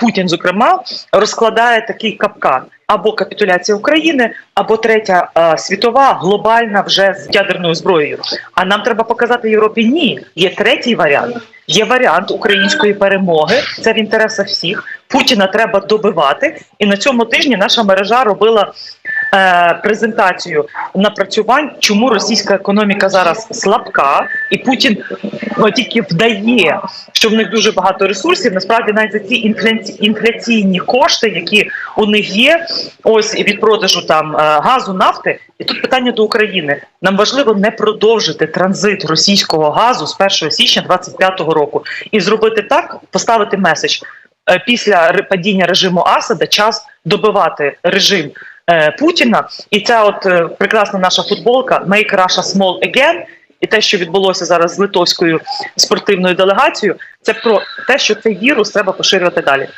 Путін, зокрема, розкладає такий капкан або капітуляція України, або третя е, світова глобальна вже з ядерною зброєю. А нам треба показати Європі ні. Є третій варіант. Є варіант української перемоги. Це в інтересах всіх. Путіна треба добивати. І на цьому тижні наша мережа робила е, презентацію напрацювань, чому російська економіка зараз слабка, і Путін ну, тільки вдає, що в них дуже багато ресурсів. Насправді, навіть за ці інфляці- інфляційні кошти, які у них є, ось від продажу там е, газу, нафти. І тут питання до України. Нам важливо не продовжити транзит російського газу з 1 січня 2025 року і зробити так, поставити меседж е, після падіння режиму Асада час добивати режим е, Путіна. І ця от е, прекрасна наша футболка «Make Russia Small Again» і те, що відбулося зараз з литовською спортивною делегацією, це про те, що цей вірус треба поширювати далі.